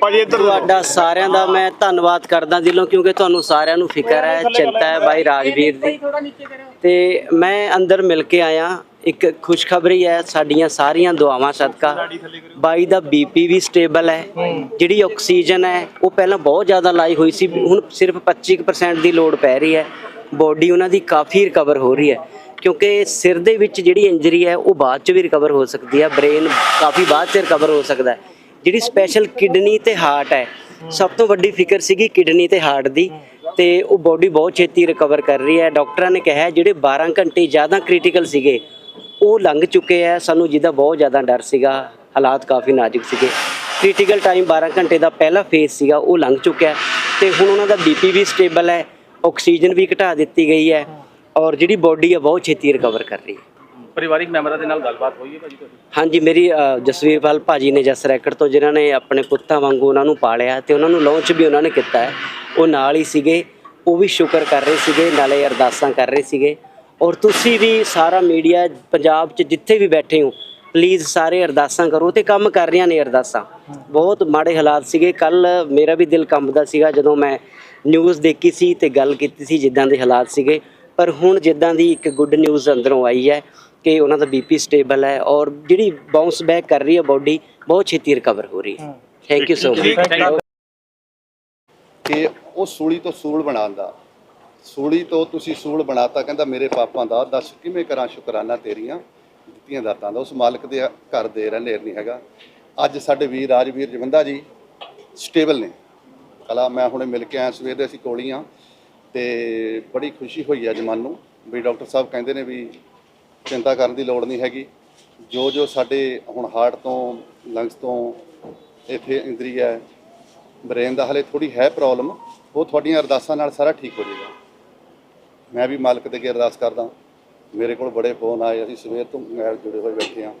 ਭਾਜੀ ਇੱਧਰ ਤੁਹਾਡਾ ਸਾਰਿਆਂ ਦਾ ਮੈਂ ਧੰਨਵਾਦ ਕਰਦਾ ਦਿਲੋਂ, ਕਿਉਂਕਿ ਤੁਹਾਨੂੰ ਸਾਰਿਆਂ ਨੂੰ ਫਿਕਰ ਹੈ, ਚਿੰਤਾ ਹੈ ਬਾਈ ਰਾਜਵੀਰ ਦੀ। ਤੇ ਮੈਂ ਅੰਦਰ ਮਿਲ ਕੇ ਆਇਆ, ਇੱਕ ਖੁਸ਼ਖਬਰੀ ਹੈ ਸਾਡੀਆਂ ਸਾਰੀਆਂ ਦੁਆਵਾਂ ਸਦਕਾ। ਬਾਈ ਦਾ ਬੀਪੀ ਵੀ ਸਟੇਬਲ ਹੈ, ਜਿਹੜੀ ਆਕਸੀਜਨ ਹੈ, ਉਹ ਪਹਿਲਾਂ ਬਹੁਤ ਜ਼ਿਆਦਾ ਲਾਈ ਹੋਈ ਸੀ, ਹੁਣ ਸਿਰਫ 25% ਦੀ ਲੋਡ ਪੈ ਰਹੀ ਹੈ। ਬੋਡੀ ਉਹਨਾਂ ਦੀ ਕਾਫੀ ਰਿਕਵਰ ਹੋ ਰਹੀ ਹੈ, ਕਿਉਂਕਿ ਸਿਰ ਦੇ ਵਿੱਚ ਜਿਹੜੀ ਇੰਜਰੀ ਹੈ, ਉਹ ਬਾਅਦ ਚ ਵੀ ਰਿਕਵਰ ਹੋ ਸਕਦੀ ਹੈ ਬ੍ਰੇਨ ਕਾਫੀ ਬਾਅਦ ਚ ਰਿਕਵਰ ਹੋ ਸਕਦਾ ਹੈ। ਜਿਹੜੀ ਸਪੈਸ਼ਲ ਕਿਡਨੀ ਤੇ ਹਾਰਟ ਹੈ, ਸਭ ਤੋਂ ਵੱਡੀ ਫਿਕਰ ਸੀਗੀ ਕਿਡਨੀ ਤੇ ਹਾਰਟ ਦੀ ਤੇ ਉਹ ਬੋਡੀ ਬਹੁਤ ਛੇਤੀ ਰਿਕਵਰ ਕਰ ਰਹੀ ਹੈ। ਡਾਕਟਰਾਂ ਨੇ ਕਿਹਾ ਜਿਹੜੇ 12 ਘੰਟੇ ਜ਼ਿਆਦਾ ਕ੍ਰਿਟੀਕਲ ਸੀਗੇ, ਉਹ ਲੰਘ ਚੁੱਕੇ ਆ ਸਾਨੂੰ ਜਿਹਦਾ ਬਹੁਤ ਜ਼ਿਆਦਾ ਡਰ ਸੀਗਾ, ਹਾਲਾਤ ਕਾਫੀ ਨਾਜ਼ੁਕ ਸੀਗੇ। ਕ੍ਰਿਟੀਕਲ ਟਾਈਮ 12 ਘੰਟੇ ਦਾ ਪਹਿਲਾ ਫੇਸ ਸੀਗਾ, ਉਹ ਲੰਘ ਚੁੱਕਿਆ ਤੇ ਹੁਣ ਉਹਨਾਂ ਦਾ ਬੀਪੀ ਵੀ ਸਟੇਬਲ ਹੈ ਆਕਸੀਜਨ ਵੀ ਘਟਾ ਦਿੱਤੀ ਗਈ ਹੈ ਔਰ ਜਿਹੜੀ ਬੋਡੀ ਹੈ, ਬਹੁਤ ਛੇਤੀ ਰਿਕਵਰ ਕਰ ਰਹੀ ਹੈ। ਪਰਿਵਾਰਿਕ ਮੈਂਬਰਾਂ ਦੇ ਨਾਲ ਗੱਲਬਾਤ ਹੋਈ ਹੈ ਭਾਜੀ ਤੁਹਾਡੀ? ਹਾਂਜੀ ਮੇਰੀ ਅ, ਜਸਵੀਰਪਾਲ ਭਾਜੀ ਨੇ ਜਸ ਰੈਕਟ ਤੋਂ ਜਿਨ੍ਹਾਂ ਨੇ ਆਪਣੇ ਪੁੱਤਾਂ ਵਾਂਗੂ ਉਹਨਾਂ ਨੂੰ ਪਾਲਿਆ ਤੇ ਉਹਨਾਂ ਨੂੰ ਲਾਂਚ ਵੀ ਉਹਨਾਂ ਨੇ ਕੀਤਾ ਹੈ। ਉਹ ਨਾਲ ਹੀ ਸੀਗੇ ਉਹ ਵੀ ਸ਼ੁਕਰ ਕਰ ਰਹੇ ਸੀਗੇ ਨਾਲੇ ਅਰਦਾਸਾਂ ਕਰ ਰਹੇ ਸੀਗੇ। ਔਰ ਤੁਸੀਂ ਵੀ ਸਾਰਾ ਮੀਡੀਆ ਪੰਜਾਬ 'ਚ ਜਿੱਥੇ ਵੀ ਬੈਠੇ ਹੋ ਪਲੀਜ਼ ਸਾਰੇ ਅਰਦਾਸਾਂ ਕਰੋ ਤੇ ਕੰਮ ਕਰ ਰਹੀਆਂ ਨੇ ਅਰਦਾਸਾਂ। ਬਹੁਤ ਮਾੜੇ ਹਾਲਾਤ ਸੀਗੇ। ਕੱਲ ਮੇਰਾ ਵੀ ਦਿਲ ਕੰਬਦਾ ਸੀਗਾ ਜਦੋਂ ਮੈਂ ਨਿਊਜ਼ ਦੇਖੀ ਸੀ ਤੇ ਗੱਲ ਕੀਤੀ ਸੀ ਜਿੱਦਾਂ ਦੇ ਹਾਲਾਤ ਸੀਗੇ। ਪਰ ਹੁਣ ਜਿੱਦਾਂ ਦੀ ਇੱਕ ਗੁੱਡ ਨਿਊਜ਼ ਅੰਦਰੋਂ ਆਈ ਹੈ ਕਿ ਉਹਨਾਂ ਦਾ ਬੀਪੀ ਸਟੇਬਲ ਹੈ ਔਰ ਜਿਹੜੀ ਬਾਉਂਸ ਬੈਕ ਕਰ ਰਹੀ ਹੈ ਬਾਡੀ ਬਹੁਤ ਛੇਤੀ ਰਿਕਵਰ ਹੋ ਰਹੀ ਹੈ। ਥੈਂਕ ਯੂ ਸੋ ਮਚ ਕਿ ਉਹ ਸੂਲੀ ਤੋਂ ਸੂਲ ਬਣਾਉਣ ਦਾ। ਸੂਲੀ ਤੋਂ ਤੁਸੀਂ ਸੂਲ ਬਣਾਤਾ ਕਹਿੰਦਾ ਮੇਰੇ ਪਾਪਾਂ ਦਾ ਦੱਸ ਕਿਵੇਂ ਕਰਾਂ ਸ਼ੁਕਰਾਨਾ ਤੇਰੀਆਂ ਦਿੱਤੀਆਂ ਦਾਤਾਂ ਦਾ। ਉਸ ਮਾਲਕ ਦੇ ਘਰ ਦੇ ਰਹਿ ਨਹੀਂ ਹੈਗਾ। ਅੱਜ ਸਾਡੇ ਵੀਰ ਰਾਜਵੀਰ ਜਵੰਦਾ ਜੀ ਸਟੇਬਲ ਨੇ। ਕਲਾ ਮੈਂ ਹੁਣੇ ਮਿਲ ਕੇ ਆਇਆ ਸਵੇਰ ਦੇ ਅਸੀਂ ਕੋਲੀਆਂ ਤੇ ਬੜੀ ਖੁਸ਼ੀ ਹੋਈ ਅੱਜ ਮਨ ਨੂੰ ਵੀ ਡਾਕਟਰ ਸਾਹਿਬ ਕਹਿੰਦੇ ਨੇ ਵੀ ਚਿੰਤਾ ਕਰਨ ਦੀ ਲੋੜ ਨਹੀਂ ਹੈਗੀ। ਜੋ ਜੋ ਸਾਡੇ ਹੁਣ ਹਾਰਟ ਤੋਂ ਲੰਗਸ ਤੋਂ ਇੱਥੇ ਇੰਦਰੀ ਹੈ ਬ੍ਰੇਨ ਦਾ ਹਲੇ ਥੋੜੀ ਹੈ ਪ੍ਰੋਬਲਮ ਉਹ ਤੁਹਾਡੀਆਂ ਅਰਦਾਸਾਂ ਨਾਲ ਸਾਰਾ ਠੀਕ ਹੋ ਜਾਏਗਾ। ਮੈਂ ਵੀ ਮਾਲਕ ਦੇ ਅੱਗੇ ਅਰਦਾਸ ਕਰਦਾ ਮੇਰੇ ਕੋਲ ਬੜੇ ਫੋਨ ਆਏ, ਅਸੀਂ ਸਵੇਰ ਤੋਂ ਨਾਲ ਜੁੜੇ ਹੋਏ ਬੈਠੇ ਆ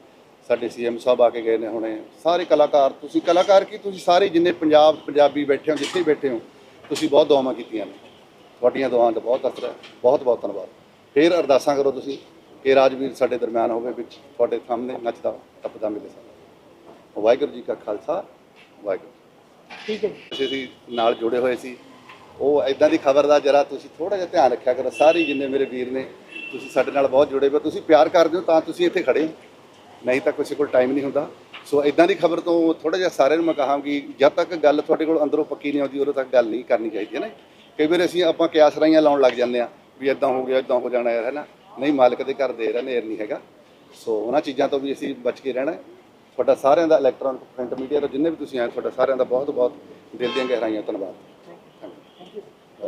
ਸਾਡੇ ਸੀਐਮ ਸਾਹਿਬ ਆ ਕੇ ਗਏ ਨੇ ਹੁਣੇ। ਸਾਰੇ ਕਲਾਕਾਰ, ਤੁਸੀਂ ਕਲਾਕਾਰ ਕੀ? ਤੁਸੀਂ ਸਾਰੇ ਜਿੰਨੇ ਪੰਜਾਬ, ਪੰਜਾਬੀ ਬੈਠੇ ਹੋ, ਜਿੱਥੇ ਵੀ ਬੈਠੇ ਹੋ, ਤੁਸੀਂ ਬਹੁਤ ਦੁਆਵਾਂ ਕੀਤੀਆਂ ਨੇ। ਤੁਹਾਡੀਆਂ ਦੁਆਵਾਂ ਦਾ ਬਹੁਤ ਅਸਰ ਹੈ। ਬਹੁਤ ਬਹੁਤ ਧੰਨਵਾਦ। ਫੇਰ ਅਰਦਾਸਾਂ ਕਰੋ ਤੁਸੀਂ। ਕਿ ਰਾਜਵੀਰ ਸਾਡੇ ਦਰਮਿਆਨ ਹੋਵੇ ਵਿੱਚ ਤੁਹਾਡੇ ਸਾਹਮਣੇ ਨੱਚਦਾ ਟੱਪਦਾ ਮਿਲੇ ਸਾਨੂੰ। ਵਾਹਿਗੁਰੂ ਜੀ ਕਾ ਖਾਲਸਾ ਵਾਹਿਗੁਰੂ ਠੀਕ ਹੈ ਅਸੀਂ ਅਸੀਂ ਨਾਲ ਜੁੜੇ ਹੋਏ ਸੀ। ਉਹ ਇਦਾਂ ਦੀ ਖਬਰ ਦਾ ਜਰਾ ਤੁਸੀਂ ਥੋੜਾ ਜਿਹਾ ਧਿਆਨ ਰੱਖਿਆ ਕਰੋ। ਸਾਰੇ ਜਿੰਨੇ ਮੇਰੇ ਵੀਰ ਨੇ ਤੁਸੀਂ ਸਾਡੇ ਨਾਲ ਬਹੁਤ ਜੁੜੇ ਹੋਏ। ਤੁਸੀਂ ਪਿਆਰ ਕਰਦੇ ਹੋ ਤਾਂ ਤੁਸੀਂ ਇੱਥੇ ਖੜੇ ਹੋ। ਨਹੀਂ ਤਾਂ ਕਿਸੇ ਕੋਲ ਟਾਈਮ ਨਹੀਂ ਹੁੰਦਾ। ਸੋ ਇਦਾਂ ਦੀ ਖਬਰ ਤੋਂ ਥੋੜਾ ਜਿਹਾ ਸਾਰਿਆਂ ਨੂੰ ਮੈਂ ਕਹਾਂਗੀ ਜਦ ਤੱਕ ਗੱਲ ਤੁਹਾਡੇ ਕੋਲ ਅੰਦਰੋਂ ਪੱਕੀ ਨਹੀਂ ਆਉਂਦੀ ਉਦੋਂ ਤੱਕ ਗੱਲ ਨਹੀਂ ਕਰਨੀ ਚਾਹੀਦੀ ਹੈ ਨਾ ਕਈ ਵਾਰ ਅਸੀਂ ਆਪਾਂ ਕਿਆਸ ਰਾਈਆਂ ਲਾਉਣ ਲੱਗ ਜਾਂਦੇ ਆ ਵੀ ਇਦਾਂ ਹੋ ਗਿਆ ਇਦਾਂ ਹੋ ਜਾਣਾ ਯਾਰ ਹੈ ਨਾ? ਨਹੀਂ, ਮਾਲਕ ਦੇ ਘਰ ਦੇ ਰਹਿ ਨਹੀਂ ਹੈਗਾ। ਸੋ ਉਹਨਾਂ ਚੀਜ਼ਾਂ ਤੋਂ ਵੀ ਅਸੀਂ ਬਚ ਕੇ ਰਹਿਣਾ ਤੁਹਾਡਾ ਸਾਰਿਆਂ ਦਾ ਇਲੈਕਟ੍ਰੋਨਿਕ ਪ੍ਰਿੰਟ ਮੀਡੀਆ ਤੋਂ ਜਿੰਨੇ ਵੀ ਤੁਸੀਂ ਆਏ, ਤੁਹਾਡਾ ਸਾਰਿਆਂ ਦਾ ਬਹੁਤ ਬਹੁਤ ਦਿਲ ਦੀਆਂ ਗਹਿਰਾਈਆਂ, ਧੰਨਵਾਦ।